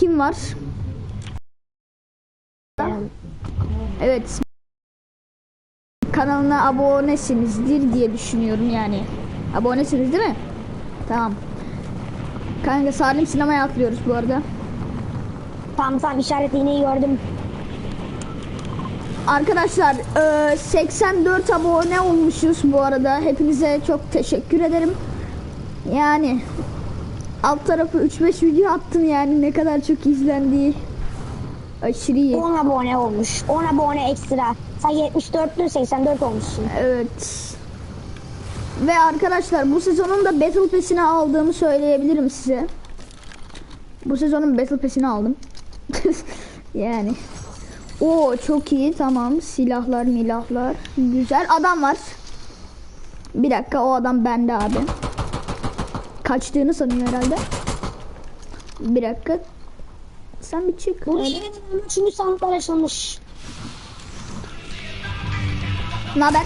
kim var? Evet. Kanalına abonesinizdir diye düşünüyorum yani. Abonesiniz değil mi? Tamam. Kanka Salim sinemaya atlıyoruz bu arada. Tamam tamam işaret iğneyi gördüm. Arkadaşlar e, 84 abone olmuşuz bu arada. Hepinize çok teşekkür ederim. Yani alt tarafı 3-5 video attım yani ne kadar çok izlendiği aşırı iyi. 10 abone olmuş. 10 abone ekstra. Sen 74'lü 84 olmuşsun. Evet. Ve arkadaşlar bu sezonun da Battle Pass'ini aldığımı söyleyebilirim size. Bu sezonun Battle Pass'ini aldım. yani. O çok iyi tamam. Silahlar milahlar. Güzel. Adam var. Bir dakika o adam bende abi. Kaçtığını sanıyor herhalde. Bir dakika. Sen bir çık. Buraya gelen üçüncü sandıklar açılmış. Ne haber?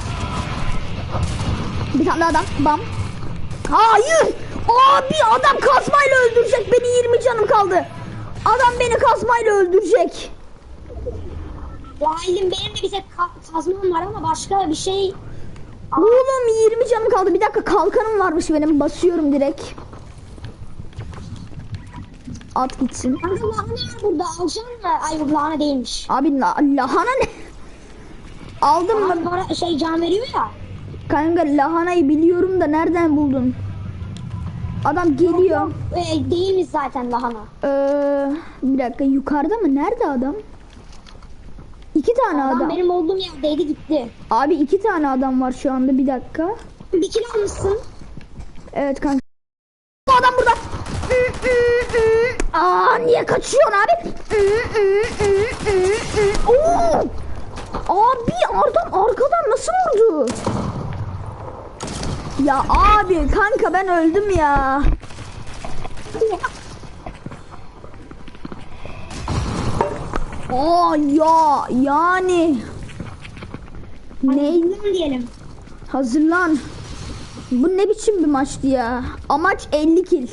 Bir tane adam. Bam. Hayır. Abi adam kazmayla öldürecek beni 20 canım kaldı. Adam beni kazmayla öldürecek. Vahilim benim de bir tek ka- kazmam var ama başka bir şey... Oğlum 20 canım kaldı. Bir dakika kalkanım varmış benim. Basıyorum direkt. At gitsin. Kanka lahana burada alacaksın mı? Ay lahana değilmiş. Abi la- lahana ne? Aldım mı? Para şey can veriyor ya. Kanka lahanayı biliyorum da nereden buldun? Adam geliyor. Ee, değilmiş zaten lahana. Ee, bir dakika yukarıda mı? Nerede adam? İki tane Adam adam. benim olduğum yerdeydi gitti. Abi iki tane adam var şu anda bir dakika. Bir kilo almışsın. Evet kanka. Bu adam burada. Aa niye kaçıyorsun abi? Oo! Abi adam arkadan nasıl vurdu? Ya abi kanka ben öldüm ya. Aa ya yani. Ne? Diyelim. Hazırlan. Bu ne biçim bir maçtı ya? Amaç 50 kill.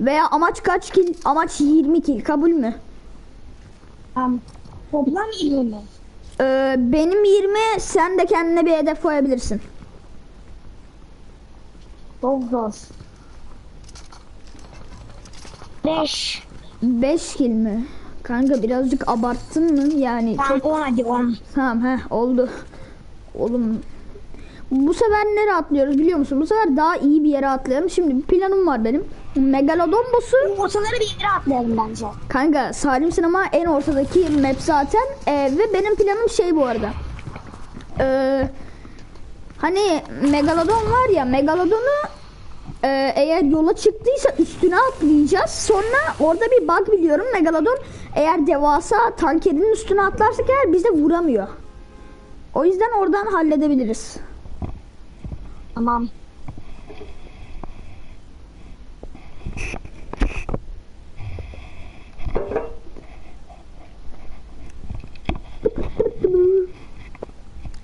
Veya amaç kaç kill? Amaç 20 kill. Kabul mü? Tamam. Toplam 20 mi? Ee, benim 20 sen de kendine bir hedef koyabilirsin. Çok zor. 5. 5 kill mi? Kanka birazcık abarttın mı? Yani Tamam çok 10 hadi 10. tamam he oldu. Oğlum bu sefer nereye atlıyoruz biliyor musun? Bu sefer daha iyi bir yere atlayalım. Şimdi bir planım var benim. Megalodon boss'u Ortaları bir yere atlayalım bence. Kanka Salim Sinema en ortadaki map zaten Ee, ve benim planım şey bu arada. Ee, hani Megalodon var ya Megalodon'u e, eğer yola çıktıysa üstüne atlayacağız. Sonra orada bir bug biliyorum Megalodon eğer devasa tankerin üstüne atlarsak eğer bize vuramıyor. O yüzden oradan halledebiliriz. Tamam.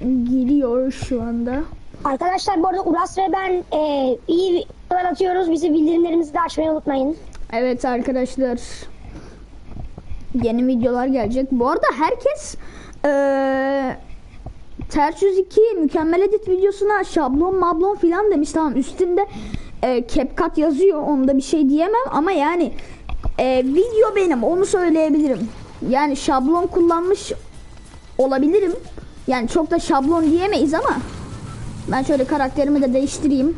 Giriyor şu anda. Arkadaşlar bu arada Uras ve ben e, iyi videolar atıyoruz. Bizi bildirimlerimizi de açmayı unutmayın. Evet arkadaşlar. Yeni videolar gelecek. Bu arada herkes eee Ters 102 mükemmel edit videosuna şablon mablon filan demiş. Tamam üstünde eee CapCut yazıyor. Onda bir şey diyemem ama yani eee, video benim onu söyleyebilirim. Yani şablon kullanmış olabilirim. Yani çok da şablon diyemeyiz ama ben şöyle karakterimi de değiştireyim.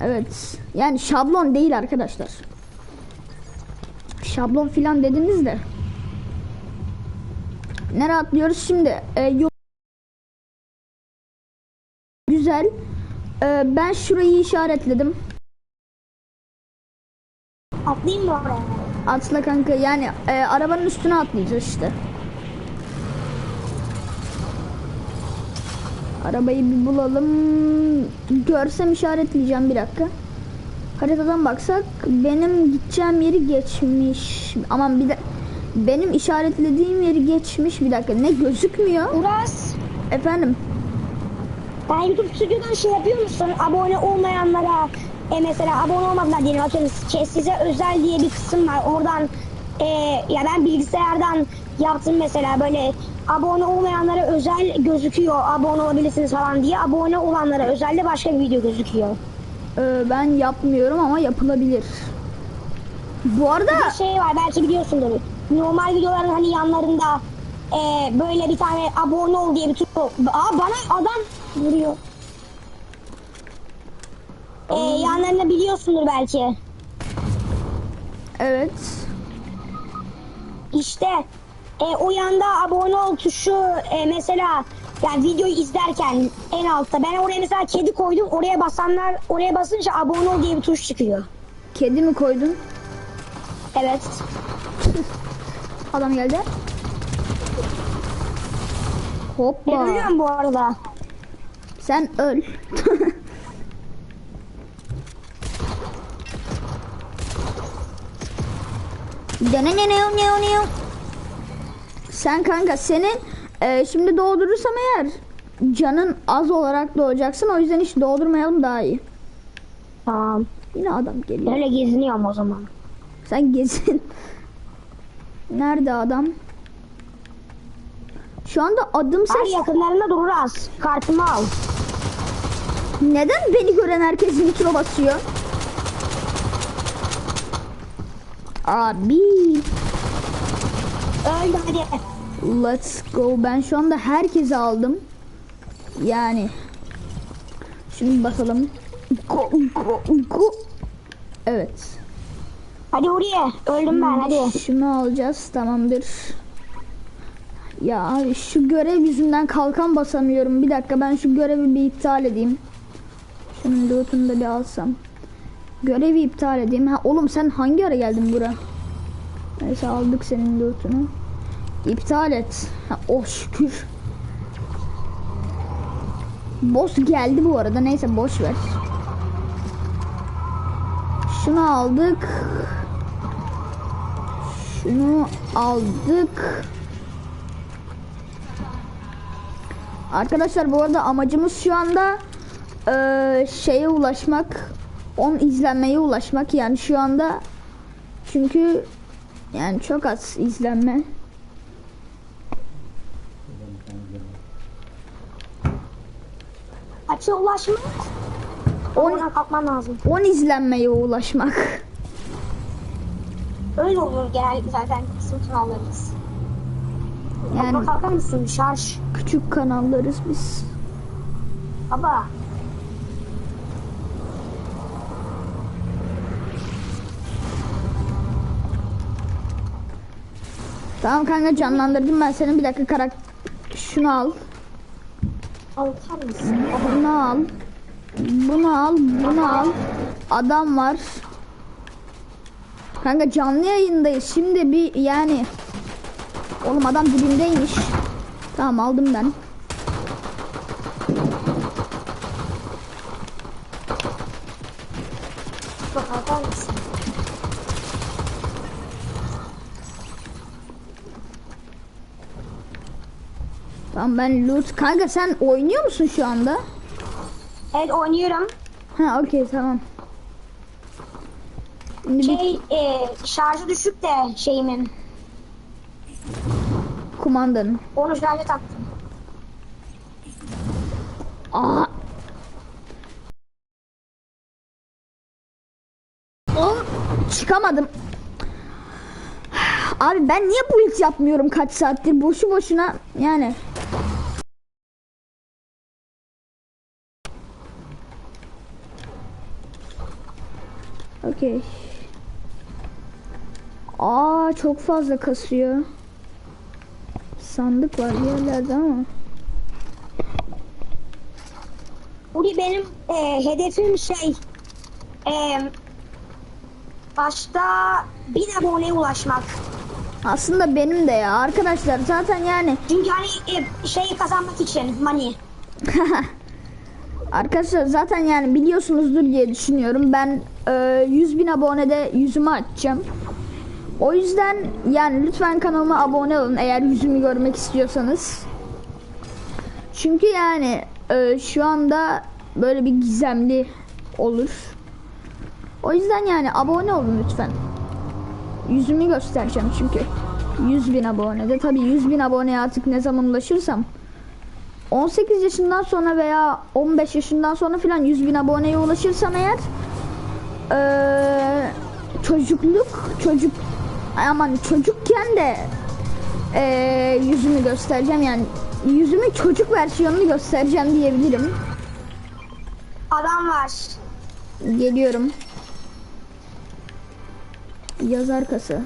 Evet. Yani şablon değil arkadaşlar. Şablon filan dediniz de. Nereye atlıyoruz şimdi? Ee, yol- Güzel. Ee, ben şurayı işaretledim. Atlayayım mı oraya? Atla kanka yani e, arabanın üstüne atlayacağız işte. Arabayı bir bulalım. Görsem işaretleyeceğim bir dakika. Haritadan baksak benim gideceğim yeri geçmiş. Aman bir de benim işaretlediğim yeri geçmiş bir dakika. Ne gözükmüyor? Uras Efendim. ben YouTube stüdyodan şey yapıyor musun? Abone olmayanlara e mesela abone olmadılar diyelim atıyorum şey, size özel diye bir kısım var. Oradan e, ya ben bilgisayardan yaptım mesela böyle abone olmayanlara özel gözüküyor abone olabilirsiniz falan diye abone olanlara özel de başka bir video gözüküyor. Ee, ben yapmıyorum ama yapılabilir. Bu arada Bir şey var belki biliyorsundur. Normal videoların hani yanlarında e, böyle bir tane abone ol diye bir tuş. Aa bana adam vuruyor. E, yanlarında biliyorsundur belki. evet. İşte e, o yanda abone ol tuşu e, mesela yani videoyu izlerken en altta ben oraya mesela kedi koydum oraya basanlar oraya basınca abone ol diye bir tuş çıkıyor. Kedi mi koydun? Evet. Adam geldi. Hoppa. E, ölüyorum bu arada. Sen öl. Dene ne ne ne ne sen kanka senin e, şimdi doğdurursam eğer canın az olarak doğacaksın o yüzden hiç doğdurmayalım daha iyi. Tamam. Yine adam geliyor. Öyle geziniyorum o zaman. Sen gezin. Nerede adam? Şu anda adım ses. yakınlarında dururuz. Kartımı al. Neden beni gören herkes nitro basıyor? Abi, Öldü hadi. let's go. Ben şu anda herkesi aldım. Yani. Şimdi basalım. Go, go, go. Evet. Hadi oraya. Öldüm ben hadi. Şunu alacağız. Tamamdır. Ya abi şu görev yüzünden kalkan basamıyorum. Bir dakika ben şu görevi bir iptal edeyim. Şunun lootunu da bir alsam. Görevi iptal edeyim. Ha oğlum sen hangi ara geldin bura? Neyse aldık senin lootunu. İptal et. Ha, oh şükür. Boss geldi bu arada. Neyse boş ver. Şunu aldık. Şunu aldık. Arkadaşlar bu arada amacımız şu anda eee, şeye ulaşmak. 10 izlenmeye ulaşmak. Yani şu anda çünkü yani çok az izlenme. Açığa ulaşmak. On- Oradan kalkman lazım. 10 izlenmeye ulaşmak. Öyle olur genellikle zaten kısım kanallarımız. Yani- Yani... kalkar mısın? Şarj. Küçük kanallarız biz. Baba. Tamam kanka canlandırdım ben seni bir dakika karak şunu al. Kalkar mısın? Bunu al. Bunu al. Bunu al. Adam var. Kanka canlı yayındayız. Şimdi bir yani Oğlum adam dibimdeymiş. Tamam aldım ben. Tamam ben loot. Kanka sen oynuyor musun şu anda? Evet oynuyorum. Ha okey tamam. Şimdi bir Şey e, şarjı düşük de şeyimin. kumandanın. Onu şarja taktım. Aa. Oğlum çıkamadım. Abi ben niye bu ilk yapmıyorum kaç saattir boşu boşuna yani. Okey. Aa çok fazla kasıyor. Sandık var yerlerde ama. Buraya benim e, hedefim şey e, başta bin aboneye ulaşmak. Aslında benim de ya arkadaşlar zaten yani Çünkü hani e, şeyi kazanmak için money. arkadaşlar zaten yani biliyorsunuzdur diye düşünüyorum ben e, 100 bin abonede yüzümü açacağım. O yüzden yani lütfen kanalıma abone olun eğer yüzümü görmek istiyorsanız. Çünkü yani e, şu anda böyle bir gizemli olur. O yüzden yani abone olun lütfen. Yüzümü göstereceğim çünkü. 100 bin abonede. Tabii 100 bin aboneye artık ne zaman ulaşırsam. 18 yaşından sonra veya 15 yaşından sonra filan 100 bin aboneye ulaşırsam eğer eee, çocukluk çocuk aman çocukken de eee, yüzümü göstereceğim yani yüzümü çocuk versiyonunu göstereceğim diyebilirim. Adam var. Geliyorum. Yazar kası.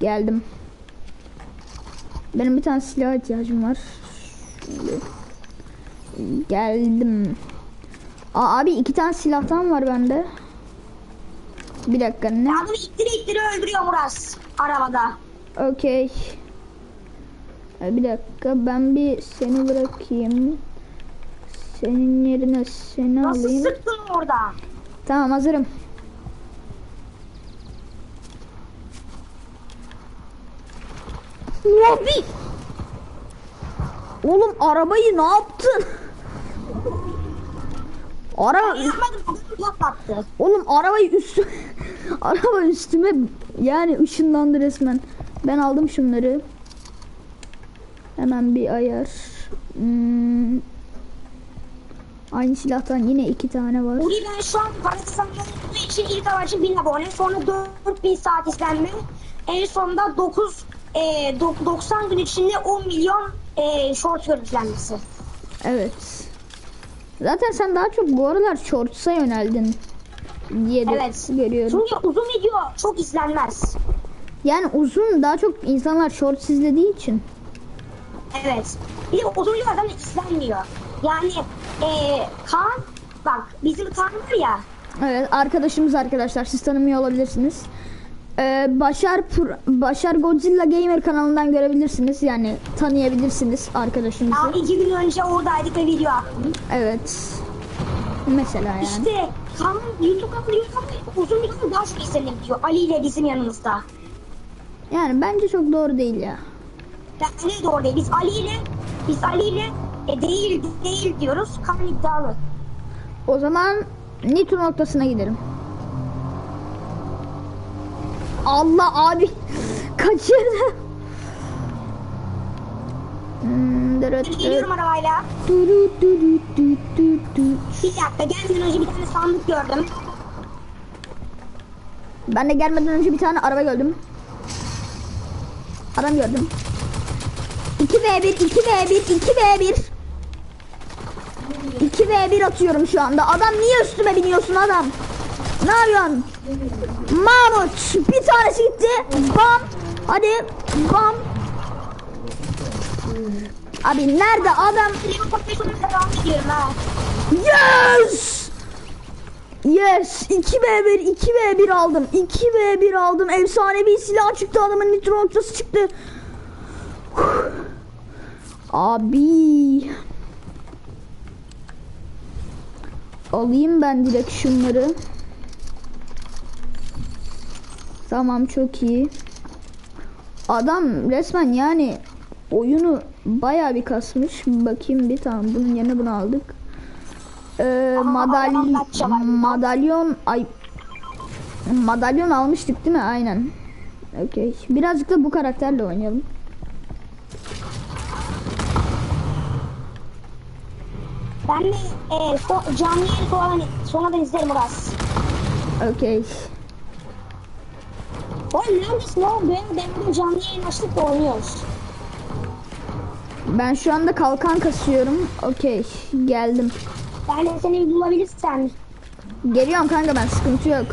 Geldim. Benim bir tane silah ihtiyacım var. Geldim. Aa, abi iki tane silahtan var bende. Bir dakika ne? Adamı ittire ittire öldürüyor Murat. Arabada. Okey. Ee, Bir dakika ben bir seni bırakayım. Senin yerine seni Nasıl alayım. sıktın orada? Tamam hazırım. Abi! Oğlum arabayı ne yaptın? Araba Yapmadım. Oğlum arabayı üstü araba üstüme yani ışınlandı resmen. Ben aldım şunları. Hemen bir ayar. Hmm. Aynı silahtan yine iki tane var. Uri ben şu an para kazanmadığım için ilk amaçım 1000 abone. Sonra 4000 saat izlenme. En sonunda 9 e, dok- 90 gün içinde 10 milyon e, short görüntülenmesi. Evet. Zaten sen daha çok bu aralar shorts'a yöneldin diye de Evet. görüyorum. Çünkü uzun video çok izlenmez. Yani uzun daha çok insanlar shorts izlediği için. Evet. Bir de uzun video zaten izlenmiyor. Yani e, Kaan bak bizim Kaan var ya Evet arkadaşımız arkadaşlar siz tanımıyor olabilirsiniz. Ee, Başar Başar Godzilla Gamer kanalından görebilirsiniz. Yani tanıyabilirsiniz arkadaşımızı. daha iki gün önce oradaydık ve video attım. Evet. Mesela yani. İşte Kaan YouTube kanalı YouTube kanalı uzun video daha çok izleniliyor. Ali ile bizim yanımızda. Yani bence çok doğru değil ya. Ne doğru değil. Biz Ali ile biz Ali ile e, değil değil diyoruz. Kaan iddialı. O zaman Nitro noktasına gidelim. Allah abi kaçırdı. Hmm, geliyorum arabayla. Bir dakika gelmeden önce bir tane sandık gördüm. Ben de gelmeden önce bir tane araba gördüm. Adam gördüm. 2v1 2v1 2v1 2v1 atıyorum şu anda. Adam niye üstüme biniyorsun adam? Ne yapıyorsun? Mahmut bir tanesi gitti. Bam. Hadi bam. Abi nerede adam? Yes! Yes! 2v1 2v1 aldım. 2v1 aldım. Efsanevi silah çıktı adamın nitro noktası çıktı. Abi. Alayım ben direkt şunları. Tamam çok iyi. Adam resmen yani oyunu bayağı bir kasmış. Bakayım bir tamam bunun yerine bunu aldık. Ee, Aa, madalyon ay madalyon almıştık değil mi? Aynen. Okey. Birazcık da bu karakterle oynayalım. Ben de e, so, canlı yayın sonradan, sonradan izlerim biraz. Okey. Oğlum neredesin oğlum? Ben, ben bugün canlı yayın açtık da oynuyoruz. Ben şu anda kalkan kasıyorum. Okey. Geldim. Ben de seni bulabilirsen. Geliyorum kanka ben sıkıntı yok.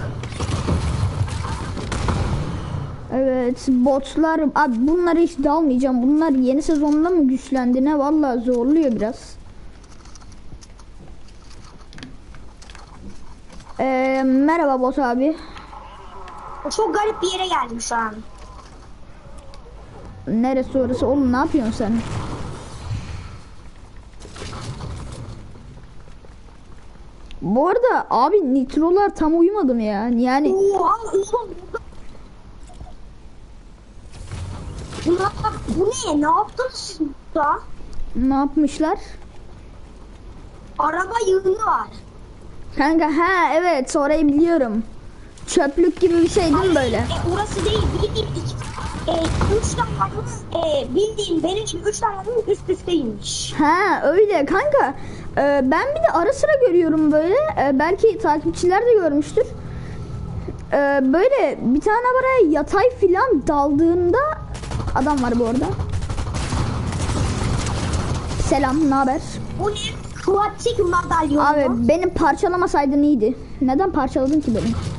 Evet botlar abi bunları hiç dalmayacağım. Bunlar yeni sezonda mı güçlendi ne vallahi zorluyor biraz. Ee, merhaba bot abi. Çok garip bir yere geldim şu an. Neresi orası oğlum ne yapıyorsun sen? Bu arada abi nitrolar tam uyumadım ya. Yani Oha oğlum burada. Bunlar, bu ne? Ne yaptınız siz burada? ne yapmışlar? Araba yığını var. Kanka ha evet orayı biliyorum. Çöplük gibi bir şey değil mi böyle? E, orası değil bildiğim iki e, üç adamın e, bildiğim benim için üç adamın üst üsteymiş. Ha öyle kanka. Ee, ben bir de ara sıra görüyorum böyle. Ee, belki takipçiler de görmüştür. Ee, böyle bir tane buraya yatay filan daldığında adam var bu arada. Selam, ne haber? Bu ne? Kuatik madalyonu. Abi benim parçalamasaydın iyiydi. Neden parçaladın ki beni?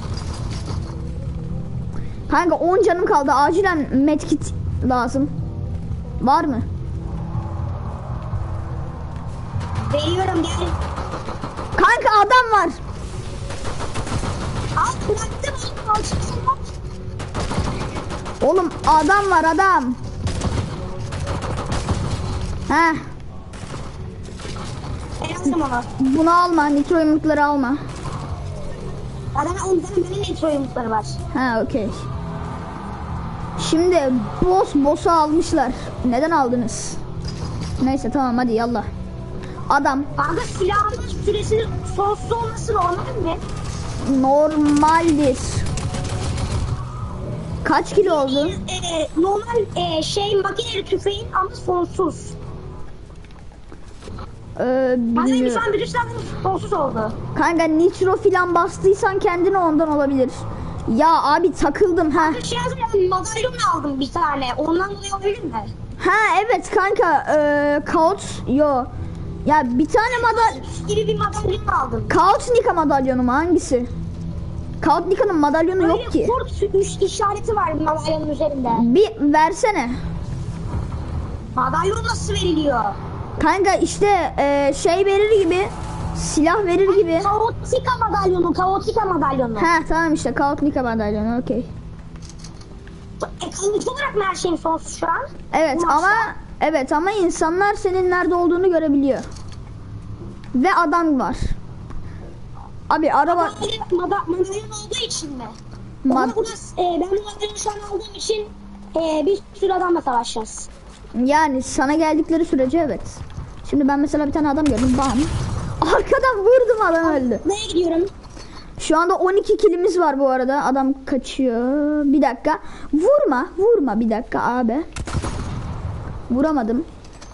Kanka 10 canım kaldı. Acilen medkit lazım. Var mı? Veriyorum gel. Kanka adam var. Al bıraktım oğlum adam var adam. Heh, onu. bunu alma. Nitro yumrukları alma. Benim benim nitro yumrukları var. Ha okey. Şimdi boss boss'u almışlar. Neden aldınız? Neyse tamam hadi yallah. Adam Kanka silahın süresinin sonsuz olması normal mi? normaldir. Kaç kilo oldu? Ee, normal e, şey makineli tüfeğin ama sonsuz. Ee, Bana şu an bir sonsuz oldu. Kanka nitro filan bastıysan kendine ondan olabilir. Ya abi takıldım ha. Bir şey yazdım ya madalyon aldım bir tane. Ondan dolayı olabilir mi? Ha evet kanka. Ee, Kaut yo. Ya bir tane madal gibi bir madalyon aldım. Kaut Nika madalyonu mu hangisi? Kaut Nika'nın madalyonu Böyle yok ki. kurt üç işareti var madalyonun üzerinde. Bir versene. Madalyon nasıl veriliyor? Kanka işte ee, şey verir gibi silah verir gibi. Kaotika madalyonu, kaotika madalyonu. Ha tamam işte Kaut Nika madalyonu okey. E, kalıcı olarak mı her şeyin sonsuz şu an? Evet Bu ama maçta. evet ama insanlar senin nerede olduğunu görebiliyor. Ve adam var. Abi araba Madalyon, mada- madalyon olduğu için mi? Mad- Ama e, ben madalyonu şu an aldığım için e, bir sürü adamla savaşacağız. yani sana geldikleri sürece evet. Şimdi ben mesela bir tane adam gördüm bam. Arkadan vurdum adam öldü. Neye gidiyorum? Şu anda 12 kilimiz var bu arada. Adam kaçıyor. Bir dakika. Vurma. Vurma bir dakika abi. Vuramadım.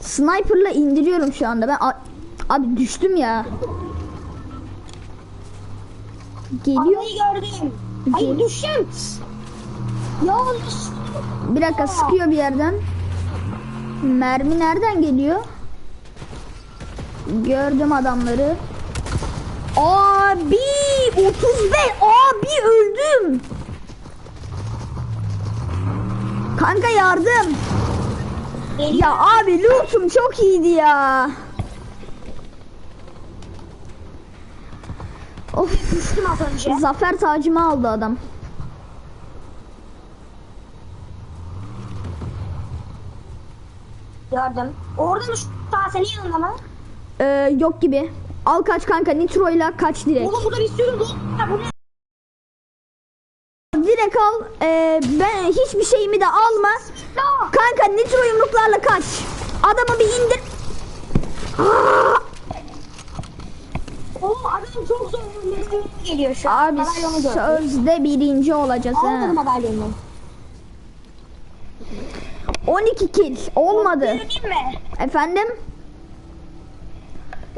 Sniper'la indiriyorum şu anda. Ben abi düştüm ya. Geliyor. Adayı gördüm. Hayır düşüm. Yanlış. Bir dakika sıkıyor bir yerden. Mermi nereden geliyor? Gördüm adamları. Abi 35 abi öldüm. Kanka yardım. Ya abi lootum çok iyiydi ya. Of Düştüm az önce. zafer tacımı aldı adam. Gördüm. Orada mı şu an senin yanında mı? Ee, yok gibi. Al kaç kanka nitroyla kaç direkt. Oğlum burada bir sürü dolu. var. Bu ne? Direkt al. Ee, ben hiçbir şeyimi de alma. Kanka nitro yumruklarla kaç. Adamı bir indir. Aa! Oğlum adam çok zor. Geliyor şu an. Abi sözde birinci olacağız. Aldım madalyonu. 12 kill olmadı. Efendim?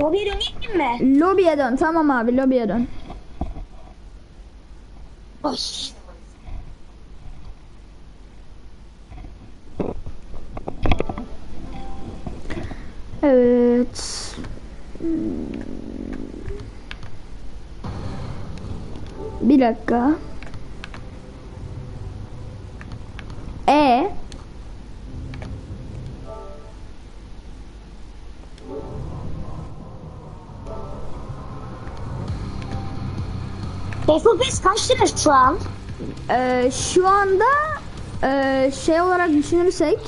Lobiye döneyim mi? Lobiye dön. Tamam abi lobiye dön. Ay. Evet. Bir dakika. Base kaç lira şu an? Ee, şu anda e, şey olarak düşünürsek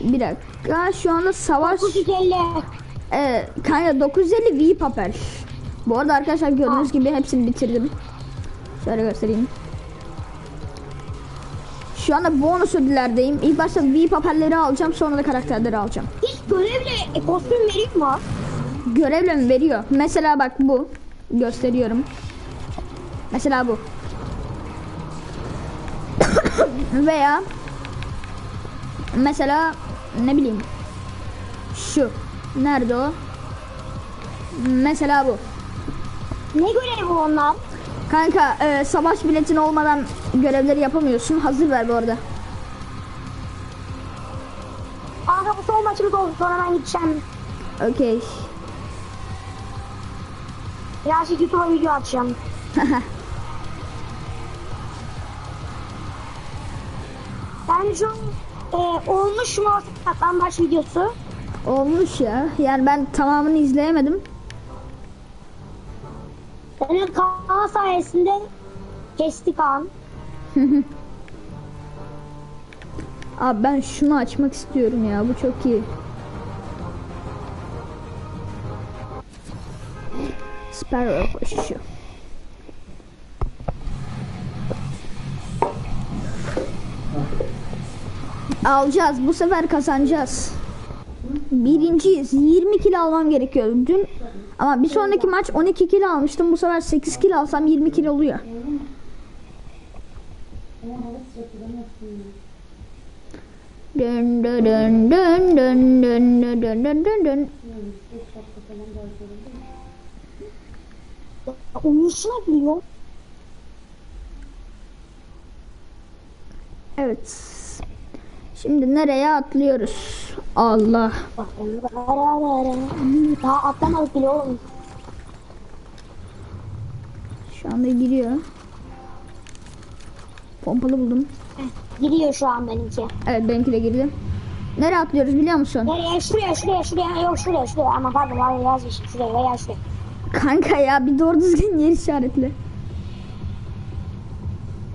bir dakika şu anda savaş 950. e, kanka 950 V papel. Bu arada arkadaşlar gördüğünüz gibi hepsini bitirdim. Şöyle göstereyim. Şu anda bonus ödüllerdeyim. İlk başta V papelleri alacağım sonra da karakterleri alacağım. Hiç görevle e, kostüm veriyor mu? Görevle mi veriyor? Mesela bak bu. Gösteriyorum. Mesela bu. Veya mesela ne bileyim şu nerede o? Mesela bu. Ne görevi bu onlar? Kanka e, savaş biletin olmadan görevleri yapamıyorsun. Hazır ver bu arada. Kanka bu son maçımız oldu. Sonra ben gideceğim. Okey. Birazcık YouTube'a video atacağım. Ben şu e, olmuş mu saklambaç videosu? Olmuş ya. Yani ben tamamını izleyemedim. Senin Kaan sayesinde kesti Kaan. Abi ben şunu açmak istiyorum ya. Bu çok iyi. Sparrow koşuşu. Alacağız. Bu sefer kazanacağız. Birinciyiz. 20 kilo almam gerekiyor. Dün ama bir sonraki maç 12 kilo almıştım. Bu sefer 8 kilo alsam 20 kilo oluyor. Dön dön dön dön dön dön dön dön dön dön dön. Uyuşuna biliyor. Evet. Şimdi nereye atlıyoruz? Allah. Daha atlamadık bile oğlum. Şu anda giriyor. Pompalı buldum. Gidiyor şu an benimki. Evet benimki de girdi. Nereye atlıyoruz biliyor musun? Nereye? Şuraya, şuraya, şuraya. Yok şuraya, şuraya. Ama pardon, ya yazmışım. Şuraya veya şuraya. Kanka ya bir doğru düzgün yer işaretle.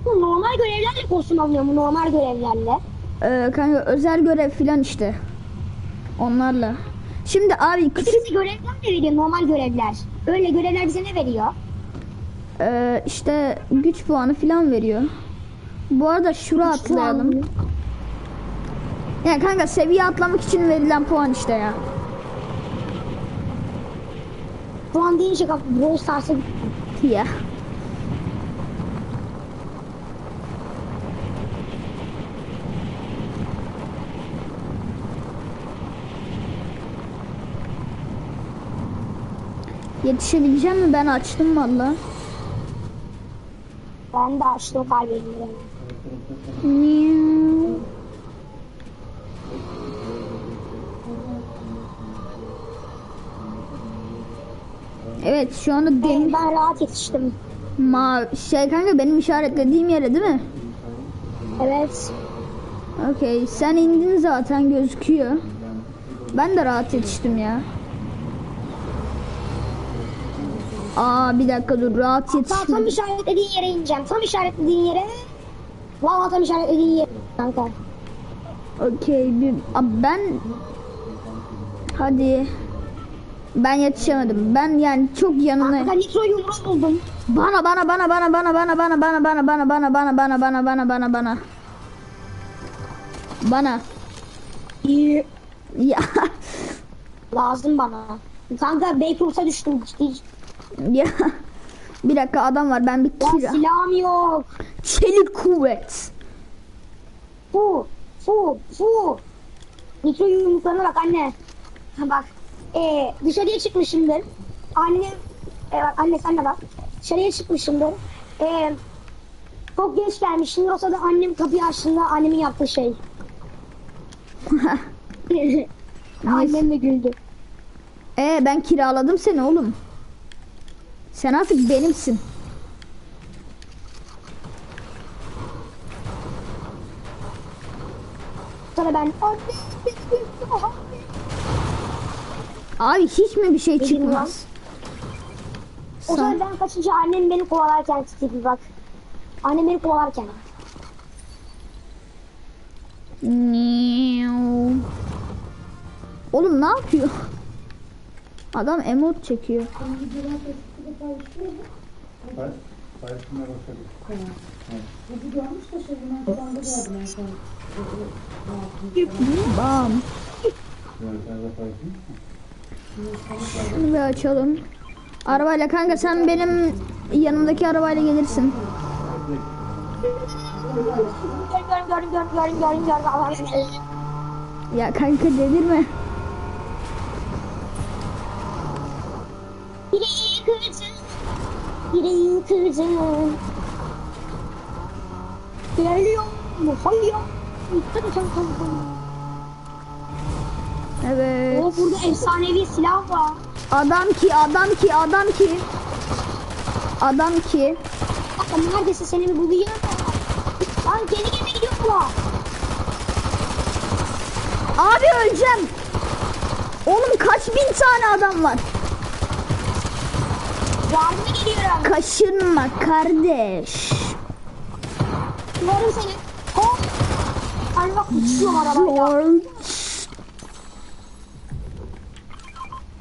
Bu normal görevlerle kostüm alınıyor mu? Normal görevlerle. Ee, kanka özel görev filan işte. Onlarla. Şimdi abi küçük Bize görevler ne veriyor? Normal görevler. Öyle görevler bize ne veriyor? e, işte güç puanı filan veriyor. Bu arada şura atlayalım. Ya kanka seviye atlamak için verilen puan işte ya. Şu an deyince kap Brawl Stars'a Ya. Yetişebileceğim mi? Ben açtım valla. ben de açtım kaybettim. Evet şu anda demir Ben rahat yetiştim. ma şey kanka benim işaretlediğim yere değil mi? Evet. Okey sen indin zaten gözüküyor. Ben de rahat yetiştim ya. Aa bir dakika dur rahat Tam, tam yetiştim. işaretlediğin yere ineceğim. Tam işaretlediğin yere. Valla tam işaretlediğin yere. Kanka. Okey bir ben hadi ben yetişemedim. Ben yani çok yanına Kanka nitro yumruğu buldum. bana bana bana bana bana bana bana bana bana bana bana bana bana bana bana bana bana bana İyi. ya Lazım bana. Kanka Bakeroot'a düştüm. Ya bir dakika adam var ben bir Ya kira silahım yok. çelik kuvvet Fu. Fu. Fu. Nitro yumruklarına bak anne. Ha bak. Ee, dışarıya çıkmışımdır. Anne. E, bak anne sen de bak. Dışarıya çıkmışımdır. Ee, çok geç gelmişimdir. O sırada annem kapıyı açtığında annemin yaptığı şey. Annem de güldü. e ben kiraladım seni oğlum sen artık benimsin Sonra ben abi hiç mi bir şey Dedim çıkmaz O zaman ben kaçınca annem beni kovalarken tipi bak. Annem beni kovalarken. Miau. Oğlum ne yapıyor? Adam emot çekiyor. Hayır. Hayır. Şunlara bakabilir. Tamam. Evet. Bizi görmüş de şey, ben kulağımda gördüm en son. Bam. Şunu bir açalım. Arabayla kanka sen benim yanımdaki arabayla gelirsin. Ya kanka delirme. Yüreği kırıcı. Yüreği kırıcı. Geliyor mu? Hayır. Evet. O burada efsanevi silah var. Adam ki adam ki adam ki. Adam ki. Bak neredesin seni bir bulayım. Lan kendi kendine gidiyor bu. Abi öleceğim. Oğlum kaç bin tane adam var. Yardıma geliyorum. Kaşınma kardeş. Varım seni. Hop. Ay bak uçuyorum arabayla.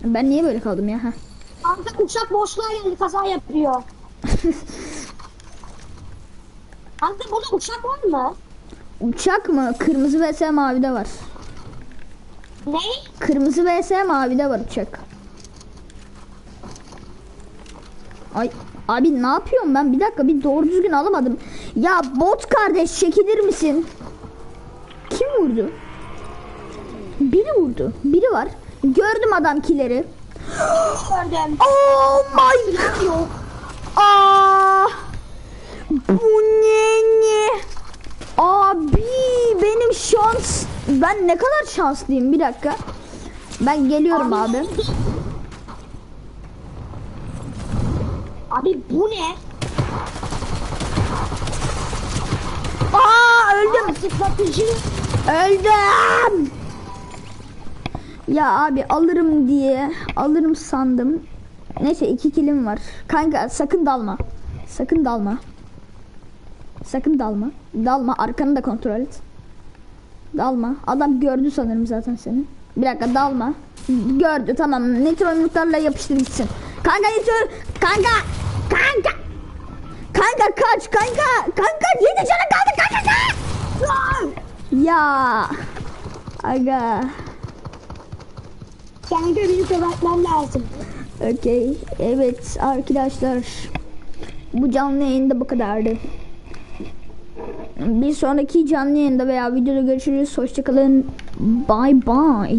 Ben niye böyle kaldım ya? Heh. Artık uçak boşluğa geldi kaza yapıyor. Artık burada uçak var mı? Uçak mı? Kırmızı vs mavi de var. Ne? Kırmızı vs mavi de var uçak. Ay abi ne yapıyorum ben? Bir dakika bir doğru düzgün alamadım. Ya bot kardeş çekilir misin? Kim vurdu? Biri vurdu. Biri var. Gördüm adam kileri. Gördüm. Oh my yok. Aa! Bu ne ne? Abi benim şans ben ne kadar şanslıyım bir dakika. Ben geliyorum abi. Abi bu ne? Aa öldüm. Zıplatıcı. Öldüm. Ya abi alırım diye alırım sandım. Neyse iki kilim var. Kanka sakın dalma. Sakın dalma. Sakın dalma. Dalma arkanı da kontrol et. Dalma. Adam gördü sanırım zaten seni. Bir dakika dalma. Gördü tamam. Nitro yumruklarla yapıştır gitsin. Kanka nitro. Kanka. Kanka. Kanka kaç kanka. Kanka yedi canın kaldı kanka kaç. Ya. Aga. Kanka beni köpekmem lazım. Okey. Evet arkadaşlar. Bu canlı yayında bu kadardı. Bir sonraki canlı yayında veya videoda görüşürüz. Hoşçakalın. Bye bye.